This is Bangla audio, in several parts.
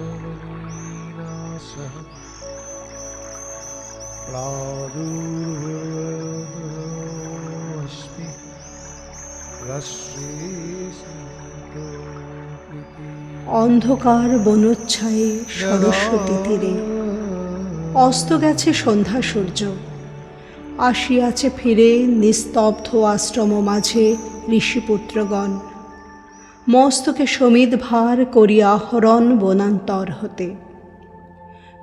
कीर्तिश्चवनेना सह प्रादुर्भवस्मि रश्मीसन्तोऽपि অন্ধকার বনোচ্ছায়ে সরস্বতী তীরে অস্ত গেছে সন্ধ্যা সূর্য আসিয়াছে ফিরে নিস্তব্ধ আশ্রম মাঝে ঋষিপুত্রগণ মস্তকে সমিত ভার করি আহরণ বনান্তর হতে।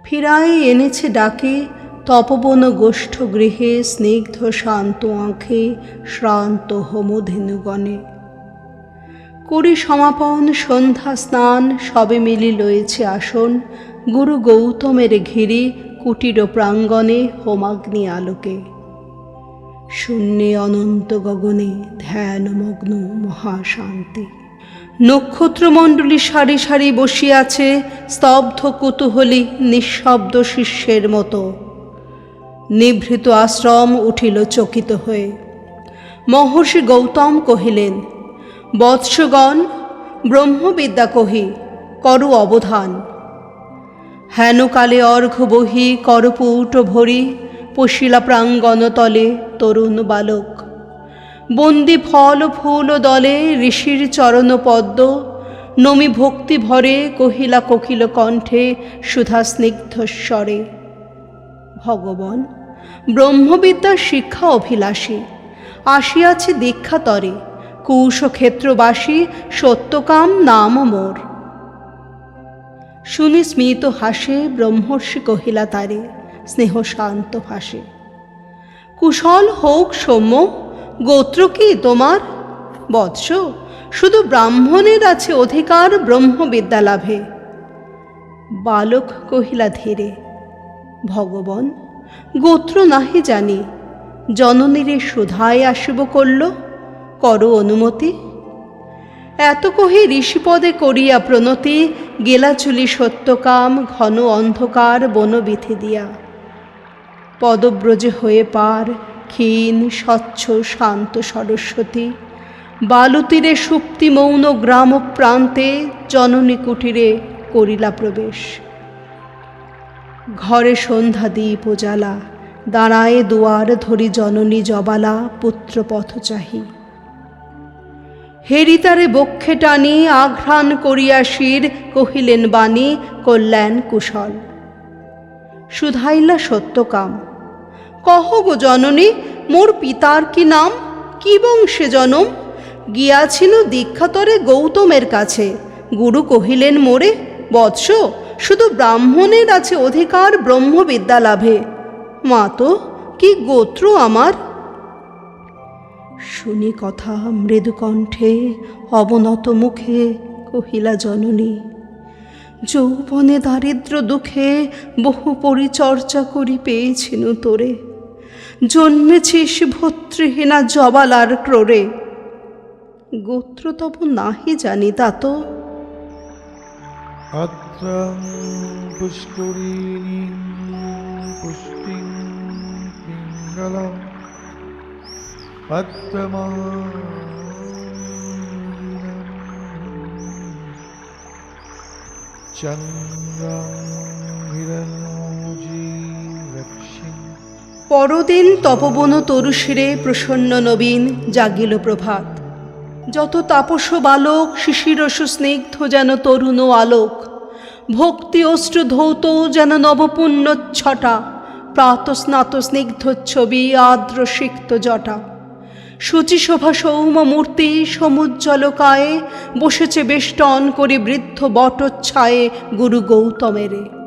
ফিরায় এনেছে ডাকে, তপবন গোষ্ঠ গৃহে, স্নিগ্ধ শান্ত আঁখে, শ্রান্ত হোমধেনুগণে। করি সমাপন সন্ধ্যা স্নান, সবে মিলি লয়েছে আসন। গুরু গৌতমের ঘিরে কুটির প্রাঙ্গণে হোমাগ্নি আলোকে। শূন্যে অনন্ত গগনে ধ্যানমগ্ন মহাশান্তি। নক্ষত্রমণ্ডলী সারি সারি বসিয়াছে, স্তব্ধ কুতূহলী নিঃশব্দ শিষ্যের মতো। নিভৃত আশ্রম উঠিল চকিত হয়ে। মহর্ষি গৌতম কহিলেন, বৎসগণ, ব্রহ্মবিদ্যা কহি, করু অবধান। হেনকালে অর্ঘ বহি, করপুট ভরি পশিলা প্রাঙ্গণতলে তরুণ বালক। বন্দি ফল ফুল দলে ঋষির চরণ পদ্ম, নমি ভক্তি ভরে কহিলা কোকিল কণ্ঠে সুধা স্নিগ্ধ স্বরে, ভগবান, ব্রহ্মবিদ্যার শিক্ষা অভিলাষী, আসিয়াছে দীক্ষাতরে কুশক্ষেত্রবাসী সত্যকাম নাম মোর শুনি স্মিত হাসে ব্রহ্মর্ষি কহিলা তারে স্নেহ শান্ত ভাসে। কুশল হোক সৌম্য, গোত্র কি তোমার? বৎস, শুধু ব্রাহ্মণের আছে অধিকার ব্রহ্মবিদ্যা লাভে। বালক কহিলা ধীরে, ভগবান, গোত্র নাহি জানি। জননীরে সুধায় আসিব করল, করো অনুমতি। এত কহি ঋষিপদে করিয়া প্রণতি গেলাচুলি সত্যকাম ঘন অন্ধকার বনবিথি দিয়া। পদব্রজে হয়ে পার, ক্ষীণ, স্বচ্ছ, শান্ত সরস্বতী। বালুতীরে সুপ্তি মৌন গ্রাম প্রান্তে, জননী কুটিরে করিলা প্রবেশ। ঘরে সন্ধ্যা দ্বীপ জ্বালা, দাঁড়ায় দুয়ার ধরি জননী জবালা, পুত্র পথ চাহি। হেরিতারে বক্ষে টানি, আঘ্রাণ করিয়া শির, কহিলেন বাণী, কল্যাণ কুশল। সুধাইলা সত্যকাম। কহ গো জননী, মোর পিতার কি নাম? কি বংশে জনম? গিয়াছিল দীক্ষাতরে গৌতমের কাছে। গুরু কহিলেন, মোরে, বৎস, শুধু ব্রাহ্মণের আছে অধিকার ব্রহ্মবিদ্যা লাভে। মা তো, কি গোত্র আমার? শুনি কথা মৃদুকণ্ঠে, অবনত মুখে, কহিলা জননী। যৌবনে দারিদ্র দুঃখে বহু পরিচর্যা করি পেয়েছিনু তোরে। জন্মেছিস ভত্রিহীনা জবালার ক্রোড়ে। গোত্র তব নাহি জানি তা তো। চন্দ্র পরদিন তপবন তরুশিরে প্রসন্ন নবীন জাগিল প্রভাত। যত তাপস বালক শিশিরস স্নিগ্ধ যেন তরুণ আলোক। ভক্তি অশ্রু ধৌত যেন নবপুণ্য ছটা। প্রাতস্নাত স্নিগ্ধ ছবি আর্দ্র সিক্ত জটা। শুচিশোভা সৌম মূর্তি সমুজ্জ্বলকায়ে বসেছে বেষ্টন করি বৃদ্ধ বটচ্ছায়ে গুরু গৌতমেরে।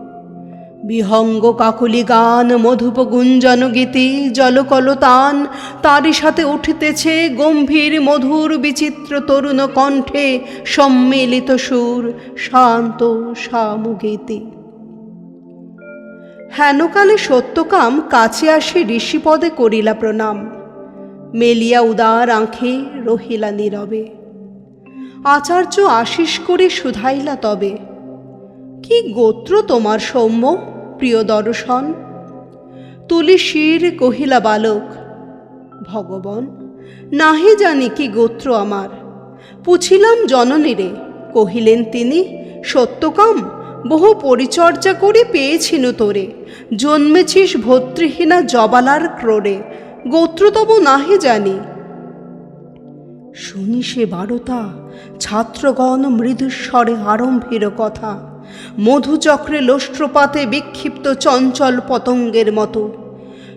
বিহঙ্গ কাকলি গান মধুপ গুঞ্জন গীতি, জলকলতান, তারই সাথে উঠিতেছে গম্ভীর মধুর বিচিত্র তরুণ কণ্ঠে সম্মিলিত সুর, শান্ত সামগীতি। হেনকালে সত্যকাম কাছে আসি ঋষিপদে করিলা প্রণাম। মেলিয়া উদার আঁখে রহিলা নীরবে। আচার্য আশিস করে শুধাইলা তবে। কি গোত্র তোমার সৌম্য? প্রিয় দর্শন তুলি শির কহিলা বালক, ভগবান, নাহি জানি কি গোত্র আমার। পুছিলাম জননীরে, কহিলেন তিনি, সত্যকাম, বহু পরিচর্যা করে পেয়েছিনু তোরে। জন্মেছিস ভর্তৃহীনা জবালার ক্রোড়ে গোত্র তব নাহি জানি। শুনি সে বারতা, ছাত্রগণ মৃদুস্বরে আরম্ভের কথা। মধুচক্রে লোষ্ট্রপাতে বিক্ষিপ্ত চঞ্চল পতঙ্গের মতো।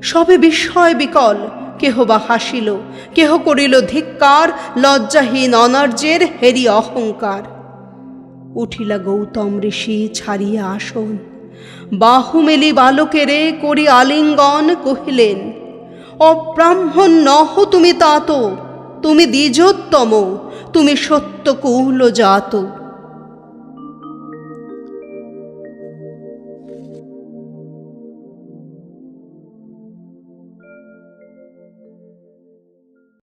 সবে বিস্ময় বিকল, কেহ বা হাসিল, কেহ করিল ধিক্কার, লজ্জাহীন অনার্যের হেরি অহংকার। উঠিলা গৌতম ঋষি, ছাড়িয়া আসন। বাহুমেলি বালকেরে করি আলিঙ্গন কহিলেন, অব্রাহ্মণ নহ তুমি তাত, তুমি দ্বিজোত্তম, তুমি সত্য সত্যকুল জাত।